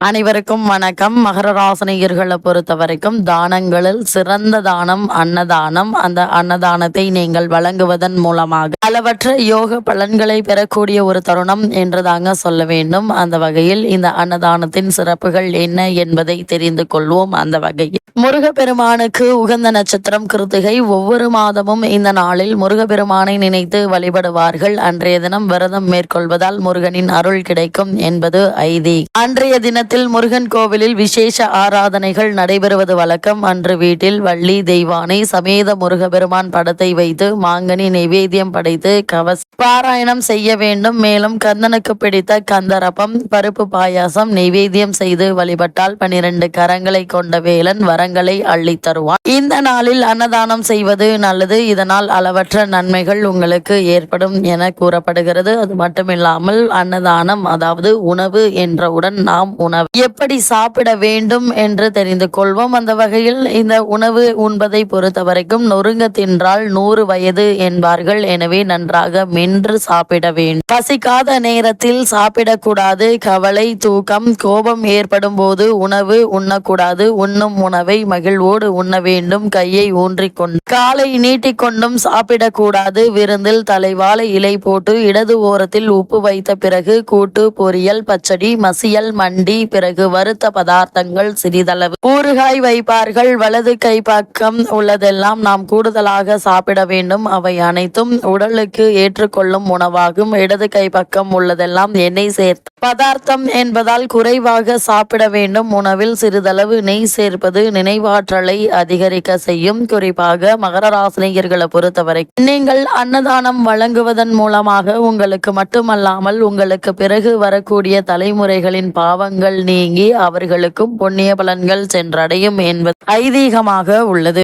அனைவருக்கும் வணக்கம். மகர ராசனையர்களை பொறுத்த வரைக்கும் தானங்களில் சிறந்த தானம் அன்னதானம். அந்த அன்னதானத்தை நீங்கள் வழங்குவதன் மூலமாக பலவற்ற யோக பலன்களை பெறக்கூடிய ஒரு தருணம் என்று தாங்க சொல்ல வேண்டும். அந்த வகையில் இந்த அன்னதானத்தின் சிறப்புகள் என்ன என்பதை தெரிந்து கொள்வோம். அந்த வகையில் முருகப்பெருமானுக்கு உகந்த நட்சத்திரம் கிருத்திகை. ஒவ்வொரு மாதமும் இந்த நாளில் முருகப்பெருமானை நினைத்து வழிபடுவார்கள். அன்றைய தினம் விரதம் மேற்கொள்வதால் முருகனின் அருள் கிடைக்கும் என்பது ஐதி அன்றைய தினத்தில் முருகன் கோவிலில் விசேஷ ஆராதனைகள் நடைபெறுவது வழக்கம். அன்று வீட்டில் வள்ளி தெய்வானை சமேத முருகபெருமான் படத்தை வைத்து மாங்கனி நைவேத்தியம் படைத்து கவச பாராயணம் செய்ய வேண்டும். மேலும் கந்தனுக்கு பிடித்த கந்தரப்பம் பருப்பு பாயாசம் நைவேத்தியம் செய்து வழிபட்டால் பனிரெண்டு கரங்களை கொண்ட வேலன் வரங்களை அள்ளி தருவான். இந்த நாளில் அன்னதானம் செய்வது நல்லது. இதனால் அளவற்ற நன்மைகள் உங்களுக்கு ஏற்படும் என கூறப்படுகிறது. அது மட்டுமில்லாமல் அன்னதானம் அதாவது உணவு என்றவுடன் நாம் உணவு. எப்படி சாப்பிட வேண்டும் என்று தெரிந்து கொள்வோம். அந்த வகையில் இந்த உணவு உண்பதை பொறுத்த வரைக்கும் நொறுங்க தின்றால் நூறு வயது என்பார்கள். எனவே நன்றாக மென்று சாப்பிட வேண்டும். பசிக்காத நேரத்தில் சாப்பிடக்கூடாது. கவலை தூக்கம் கோபம் ஏற்படும் போது உணவு உண்ணக்கூடாது. உண்ணும் உணவை மகிழ்வோடு உண்ண வேண்டும். கையை ஊன்றிக்கொண்டு. காலை நீட்டிக்கொண்டும் சாப்பிடக்கூடாது. விருந்தில் தலைவாழை இலை போட்டு இடது ஓரத்தில் உப்பு வைத்த பிறகு கூட்டு பொரியல் பச்சடி மசியல் மண்டி பிறகு வறுத்த பதார்த்தங்கள் சிறிதளவு. ஊறுகாய் வைப்பார்கள் வலது கை பக்கம் உள்ளதெல்லாம் நாம் கூடுதலாக சாப்பிட வேண்டும். அவை அனைத்தும் உடலுக்கு ஏற்றுக்கொள்ளும் உணவாகும். இடது கை பக்கம் உள்ளதெல்லாம் எண்ணெய் சேர்த்து பதார்த்தம் என்பதால் குறைவாக சாப்பிட வேண்டும். உணவில் சிறிதளவு நெய் சேர்ப்பது நினைவாற்றலை அதிகரிக்க செய்யும். குறிப்பாக மகர ராசினியர்களை பொறுத்தவரை நீங்கள் அன்னதானம் வழங்குவதன் மூலமாக உங்களுக்கு மட்டுமல்லாமல் உங்களுக்கு பிறகு வரக்கூடிய தலைமுறைகளின் பாவங்கள் நீங்கி அவர்களுக்கும் புண்ணிய பலன்கள் சென்றடையும் என்பது ஐதீகமாக உள்ளது.